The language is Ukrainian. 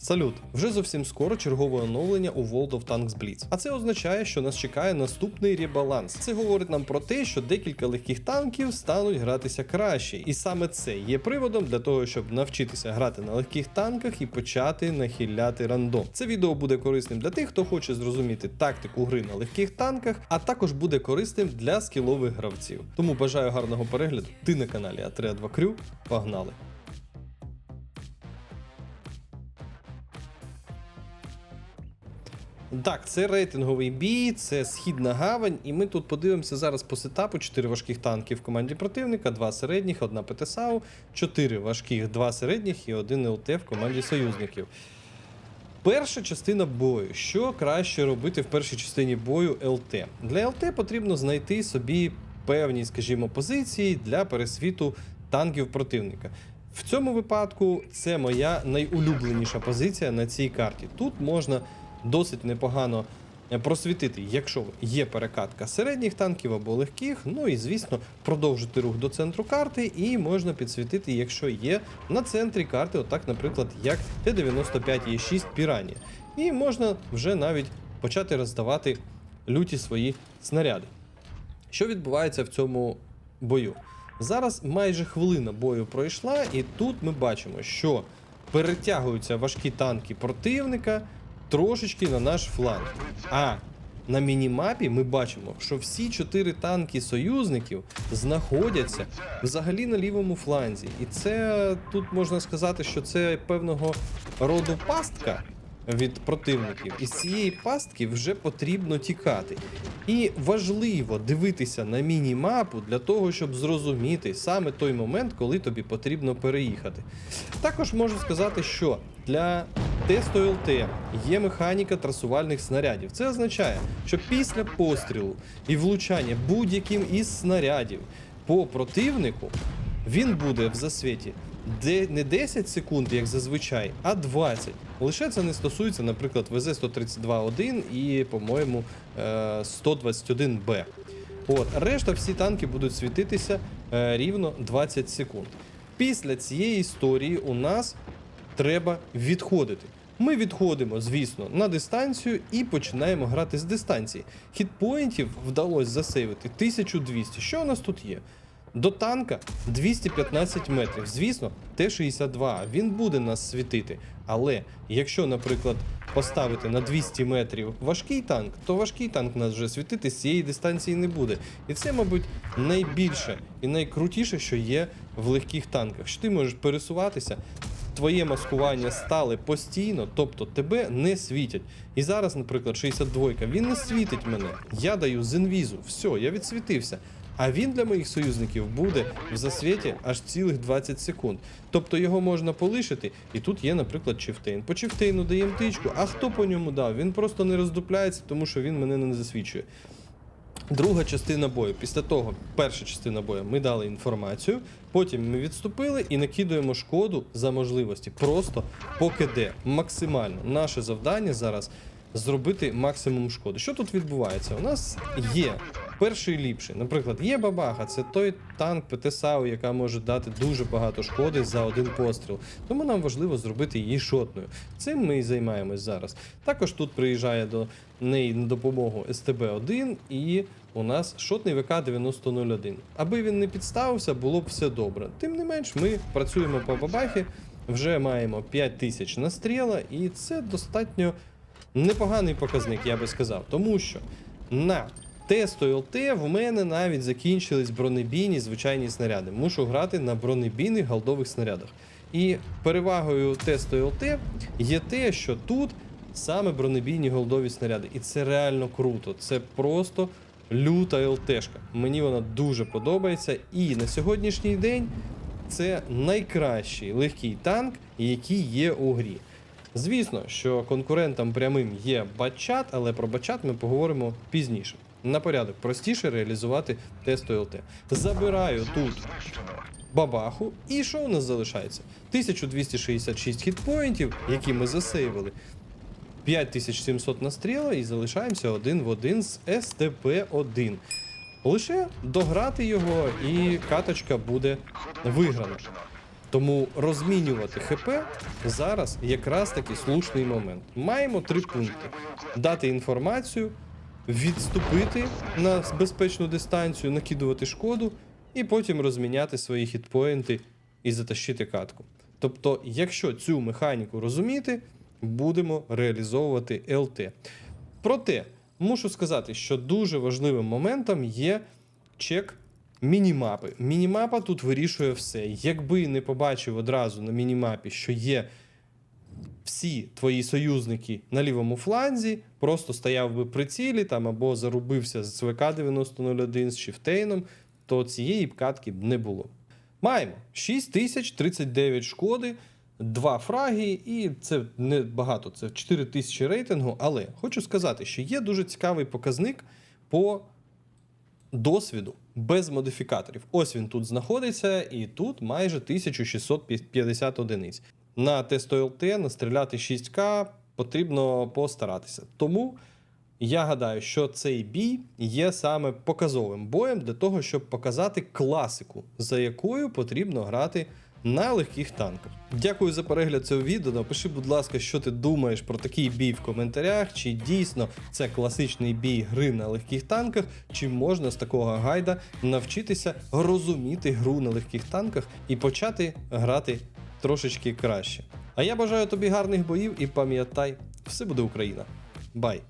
Салют! Вже зовсім скоро чергове оновлення у World of Tanks Blitz. А це означає, що нас чекає наступний ребаланс. Це говорить нам про те, що декілька легких танків стануть гратися краще. І саме це є приводом для того, щоб навчитися грати на легких танках і почати нахиляти рандом. Це відео буде корисним для тих, хто хоче зрозуміти тактику гри на легких танках, а також буде корисним для скілових гравців. Тому бажаю гарного перегляду. Ти на каналі Атреа 2 Крю. Погнали! Так, це рейтинговий бій, це східна гавань, і ми тут подивимося зараз по сетапу: 4 важких танки в команді противника, 2 середніх, одна ПТСАУ, 4 важких, 2 середніх і 1 ЛТ в команді союзників. Перша частина бою. Що краще робити в першій частині бою ЛТ? Для ЛТ потрібно знайти собі певні, скажімо, позиції для пересвіту танків противника. В цьому випадку це моя найулюбленіша позиція на цій карті. Тут можна досить непогано е, просвітити, якщо є перекатка середніх танків або легких. Ну і звісно, продовжити рух до центру карти, і можна підсвітити, якщо є на центрі карти, отак, наприклад, як Т-95Е6 Пірані. І можна вже навіть почати роздавати люті свої снаряди. Що відбувається в цьому бою? Зараз майже хвилина бою пройшла, і тут ми бачимо, що перетягуються важкі танки противника трошечки на наш фланг. А на мінімапі ми бачимо, що всі чотири танки союзників знаходяться взагалі на лівому фланзі. І це тут можна сказати, що це певного роду пастка від противників. І з цієї пастки вже потрібно тікати. І важливо дивитися на міні-мапу для того, щоб зрозуміти саме той момент, коли тобі потрібно переїхати. Також можу сказати, що для тесту ЛТ є механіка трасувальних снарядів. Це означає, що після пострілу і влучання будь-яким із снарядів по противнику він буде в засвіті де не 10 секунд, як зазвичай, а 20. Лише це не стосується, наприклад, ВЗ-132-1 і, по-моєму, е, 121Б. От, решта всі танки будуть світитися е, рівно 20 секунд. Після цієї історії у нас треба відходити. Ми відходимо, звісно, на дистанцію і починаємо грати з дистанції. Хітпоінтів вдалося засейвити 1200. Що у нас тут є? До танка 215 метрів. Звісно, Т-62, він буде нас світити. Але якщо, наприклад, поставити на 200 метрів важкий танк, то важкий танк нас вже світити з цієї дистанції не буде. І це, мабуть, найбільше і найкрутіше, що є в легких танках. Що ти можеш пересуватися, твоє маскування стали постійно, тобто тебе не світять. І зараз, наприклад, 62 він не світить мене. Я даю з інвізу, все, я відсвітився. А він для моїх союзників буде в засвіті аж цілих 20 секунд. Тобто його можна полишити, і тут є, наприклад, чифтейн. По чифтейну даємо тичку, а хто по ньому дав? Він просто не роздупляється, тому що він мене не засвічує. Друга частина бою. Після того, перша частина бою, ми дали інформацію, потім ми відступили і накидуємо шкоду за можливості. Просто поки де. Максимально. Наше завдання зараз зробити максимум шкоди. Що тут відбувається? У нас є перший ліпший. Наприклад, є бабаха, це той танк ПТСАУ, яка може дати дуже багато шкоди за один постріл. Тому нам важливо зробити її шотною. Цим ми і займаємось зараз. Також тут приїжджає до неї на допомогу СТБ-1 і у нас шотний ВК 9001. Аби він не підставився, було б все добре. Тим не менш, ми працюємо по бабахі, вже маємо 5000 настріла, і це достатньо непоганий показник, я би сказав. Тому що на тесту ЛТ в мене навіть закінчились бронебійні звичайні снаряди. Мушу грати на бронебійних голдових снарядах. І перевагою тесту ЛТ є те, що тут саме бронебійні голдові снаряди. І це реально круто. Це просто люта ЛТшка. Мені вона дуже подобається. І на сьогоднішній день це найкращий легкий танк, який є у грі. Звісно, що конкурентом прямим є батчат, але про батчат ми поговоримо пізніше. На порядок простіше реалізувати тесту ЛТ. Забираю тут бабаху, і що у нас залишається? 1266 хітпоінтів, які ми засейвили. 5700 настріла і залишаємося один в один з СТП-1. Лише дограти його, і каточка буде виграна. Тому розмінювати ХП зараз якраз таки слушний момент. Маємо три пункти: дати інформацію, відступити на безпечну дистанцію, накидувати шкоду, і потім розміняти свої хітпоінти і затащити катку. Тобто, якщо цю механіку розуміти, будемо реалізовувати ЛТ. Проте, мушу сказати, що дуже важливим моментом є чек мінімапи. Мінімапа тут вирішує все. Якби не побачив одразу на мінімапі, що є всі твої союзники на лівому фланзі, просто стояв би при цілі там або зарубився з ЦВК 9001 з Шіфтейном, то цієї катки б не було. Маємо 6039 шкоди, 2 фраги, і це не багато, це 4000 рейтингу. Але хочу сказати, що є дуже цікавий показник по досвіду без модифікаторів. Ось він тут знаходиться, і тут майже 1650 одиниць. На тесту ЛТ настріляти 6К потрібно постаратися. Тому я гадаю, що цей бій є саме показовим боєм для того, щоб показати класику, за якою потрібно грати на легких танках. Дякую за перегляд цього відео. Напиши, будь ласка, що ти думаєш про такий бій в коментарях. Чи дійсно це класичний бій гри на легких танках, чи можна з такого гайда навчитися розуміти гру на легких танках і почати грати трошечки краще. А я бажаю тобі гарних боїв і пам'ятай, все буде Україна. Бай!